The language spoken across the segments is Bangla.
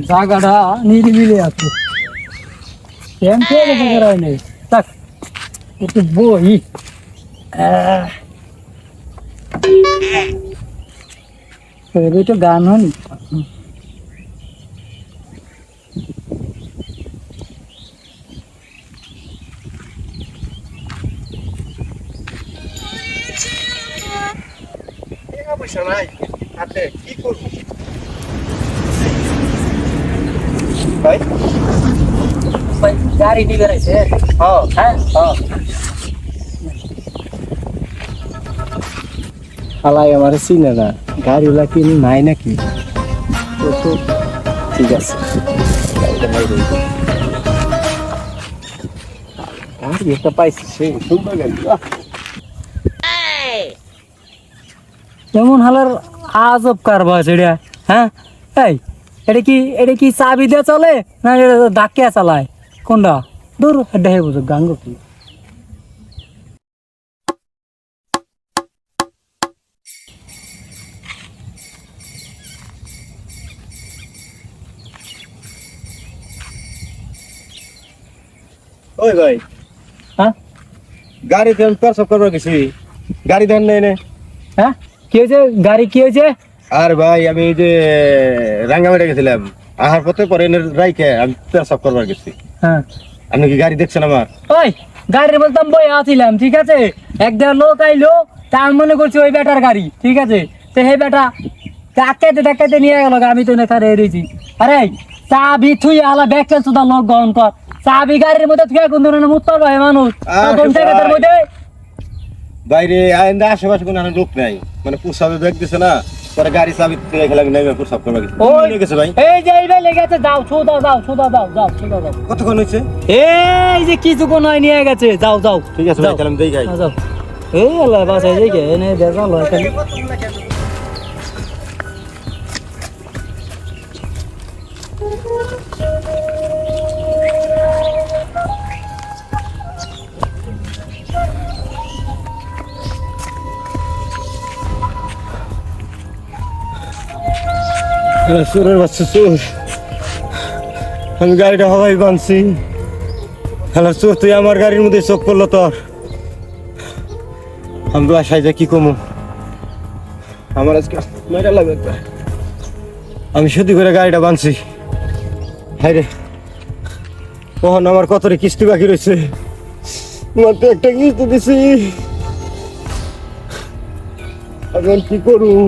জায়গাটা নিরিবিলি আছে। নেই তাক একটু বই। গান হন পয়সা নাই হাতে কি করব? ভাই? গাড়ি নিয়ে বেড়াইছে হ্যাঁ। হ্যাঁ? হ্যাঁ। হালাই আমার চিনে না। গাড়িওয়ালা কি নাই নাকি? ঠিক আছে। গাড়ি একটা পাইছি সে সুন্দর গাড়ি যেমন হালার আজব কারবার সেটা হ্যাঁ? এই এটা কি এটা কি চাবি দিয়ে চলে না ডাকিয়া চালায়? কোনটা? দূর এটা হে বুঝো গাঙ্গ কি? ওই ভাই। হ্যাঁ? গাড়ি তেল পেশাব করবার গেছি। গাড়ি ধান নেই নে। হ্যাঁ? কি হয়েছে? গাড়ি কি হয়েছে? আর ভাই আমি যে রাঙ্গামাটি গেছিলাম আহার পথে পরে রাইকে আমি পেশাব করবার গেছি। হ্যাঁ। আপনি কি গাড়ি দেখছেন আমার? ওই গাড়ির বলতাম বই আছিলাম ঠিক আছে? এক দেড় লোক আইলো তা আমি মনে করছি ওই বেটার গাড়ি ঠিক আছে? তো হে বেটা ডাকাইতে ডাকাইতে নিয়ে গেল আমি তো নেখারে এড়েছি আরে চাবি থুই আলা ব্যাগটা সুদা লোক গ্রহণ কর। চাবি গাড়ির মধ্যে তুই কোন ধরনের মুত্তর ভাই মানুষ? ভাই। মধ্যে? বাইরে আইন্দা আশেপাশে কোনো আর লোক নাই। মানে প্রসাবে ব্যাগ দিছে না। পরে গাড়ি চাবি দিয়ে গেলাম নেমে প্রসাব করবার গেছি ওই গেছে ভাই? এই যে এই বেলে গেছে যাও সুদা যাও সুদা যাও যাও সুদা যাও। কতক্ষণ হয়েছে? এই যে কিছুক্ষণ হয় নিয়ে গেছে যাও যাও। ঠিক আছে ভাই। তাহলে দেই গাই যাও এই আল্লাহ বাসায় যাই গে এনে দেখা লয় চোরের বাচ্চা চোর আমি গাড়িটা হওয়াই বানছি। হ্যালো চোর তুই আমার গাড়ির মধ্যে চোখ পড়ল তোর। আমি বাসায় যা কি কমু? আমার আজকে মেয়েটা লাগবে আমি সত্যি করে গাড়িটা বানছি। হ্যাঁ রে। কখন আমার কত রে কিস্তি বাকি রয়েছে? তোমার তো একটা কিস্তি দিছি। এখন কি করুন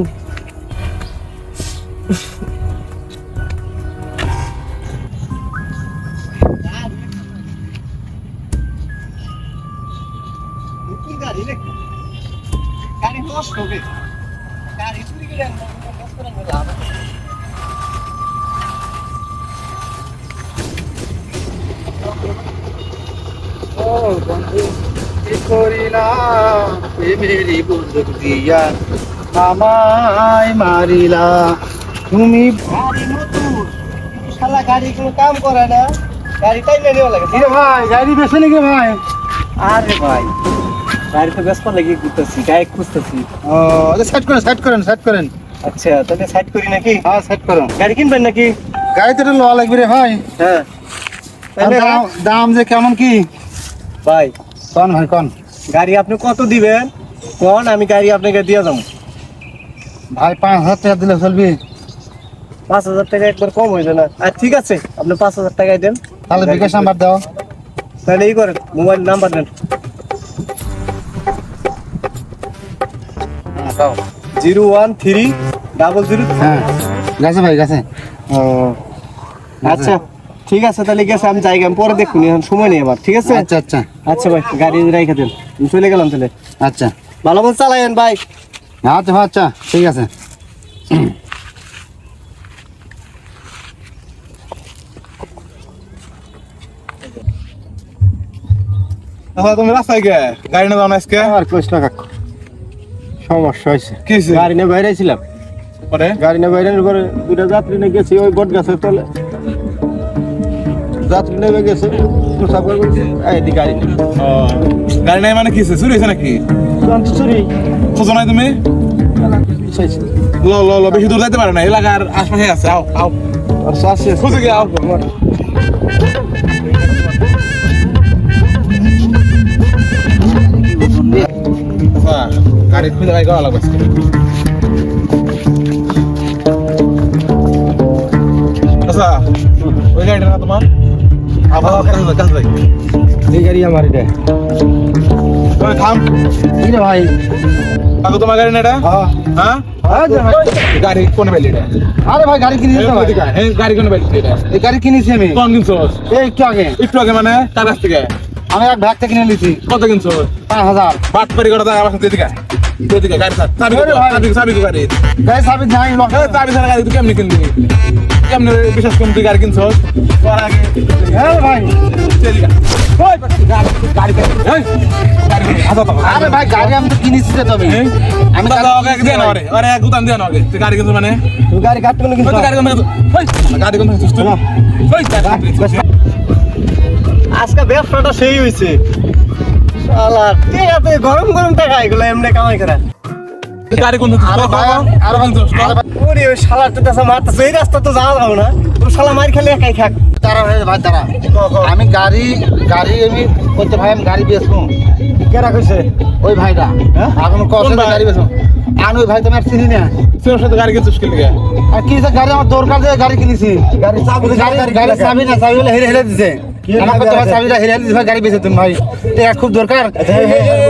করিলাম প্রেমেরই বন্দুক দিয়া আমায় মারিলা তুমি ভারী মতুর শালা গাড়ি কোনো কাম করে না। গাড়িটাই মেরে লাগে। কিরে ভাই গাড়ি বেছে নাকি ভাই? আরে ভাই গাড়ি তো বেসপা লাগিয়ে ঘুরতেছি গায়ে খুঁজতেছি। ও আচ্ছা সাইড করেন সাইড করেন সাইড করেন। আচ্ছা তাহলে সাইড করি নাকি? হ্যাঁ সাইড করেন। গাড়ি কিনবেন নাকি? গাড়িতে তো লওয়া লাগবে রে ভাই। হ্যাঁ। আর দাম- দাম যে কেমন কি? ভাই কন ভাই কন। গাড়ি আপনি কত দিবেন? কোন আমি গাড়ি আপনাকে দিয়ে যাব। ভাই পাঁচ হাজার টাকা দিলে চলবি। পাঁচ হাজার টাকা একবার কম হয়ে যায় না। আর ঠিক আছে আপনি পাঁচ হাজার টাকাই দেন। তাহলে বিকাশ নাম্বার দাও। তাহলে এই করেন মোবাইল নাম্বার দেন। Zero one three double zero. হ্যাঁ গেছে ভাই গেছে। ও আচ্ছা ঠিক আছে তাহলে গেছে আমি যাই আমি পরে দেখুন এখন সময় নেই আবার ঠিক আছে? আচ্ছা আচ্ছা। আচ্ছা ভাই গাড়ি রেখে দেন। আমি চলে গেলাম তাহলে। আচ্ছা। ভালো মতো চালাইন ভাই। আচ্ছা আচ্ছা ঠিক আছে। আচ্ছা তুমি রাস্তায় গে গাড়ি না না আজকে? আর কইস না কাকু সমস্যা হয়েছে। কি গাড়ি নিয়ে বাইরে ছিলাম। পরে? গাড়ি নিয়ে বাইরে পরে দুটা যাত্রী নিয়ে গেছি ওই বট গাছের তলে। যাত্রী নেমে গেছে পোশাক পরে বলছে, এই গাড়ি নেই ও, গাড়ি নাই মানে কি? চুরি হয়েছে নাকি? চুরি। খোঁজো নাই তুমি? ল ল ল বেশি দূর যাইতে পারে না এলাকার আশপাশে আছে আও আও। আর শাসি খুঁজে গিয়ে আও। আচ্ছা, গাড়ি খুঁজে গাড়ি করা লাগবে আচ্ছা ওই গাড়িটা না তোমার? আবার কাজ ভাই? এই গাড়ি আমার এটা। তুমি থাম। কি রে ভাই? কাকু তোমার গাড়ি না এটা? হ্যাঁ। হ্যাঁ? হ্যাঁ ভাই। গাড়ি কোন বেলি এটা? আরে ভাই গাড়ি কিনেছি তো ভাই। গাড়ি কোন বেলি এটা? এই গাড়ি কিনেছি আমি। কোন কিনছো এই একটু আগে। একটু আগে মানে তার কাছ থেকে? আমি এক ভাগ থেকে কিনে নিয়েছি কত কিনছো? পাঁচ হাজার। বাট পারি করে আমার সাথে এদিকে। এদিকে গাড়ি স্যার চাবি। চাবি চাবি গাড়ি? গাড়ি সাবিত নাই চাবি ছাড়া গাড়ি তুই কেমনি কিনবি? কেমনি বিশেষ কম তুই গাড়ি কিনছো তোর আগে হ্যাঁ ভাই। আচ্ছা তো আরে ভাই গাড়ি আমি তো কিনেছি তবে আমি তো গাড়ি কিনছো মানে? গাড়ি কাটতে গাড়ি গাড়ি গাড়ি আজকে ব্যবসাটা সেই হয়েছে শালা ঠিক আছে গরম গরম টাকা এগুলো এমনি কামাই করে? গাড়ি কিনছো আরে ভাই আরে ভাই ওরে ওই তো দেশে মারতেছে এই রাস্তা তো যাওয়া যাবে না। ও শালা মার খেলে একাই খাক। তারা ভাই ভাই তারা আমি গাড়ি গাড়ি আমি করতে ভাই আমি গাড়ি বেচবো। কেরা কইছে? ওই ভাইটা। এখন কষ্ট গাড়ি বেচবো। আমি ওই ভাই তোমার চিনি না। তোর সাথে গাড়ি কিনছিস কি লিগে? আর কি যে গাড়ি আমার দরকার যে গাড়ি কিনেছি। গাড়ি চাবি গাড়ি গাড়ি চাবি না চাবি হলে হেরে হেরে দিছে। আমাকে তোমার চাবিটা হেরে দিছে গাড়ি বেচে তুমি ভাই। এটা খুব দরকার।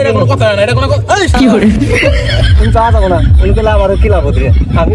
এটা কোনো কথা না এটা কোনো কথা এই তুমি চা যাব না উনকে লাভ আর কি লাভ হতে আমি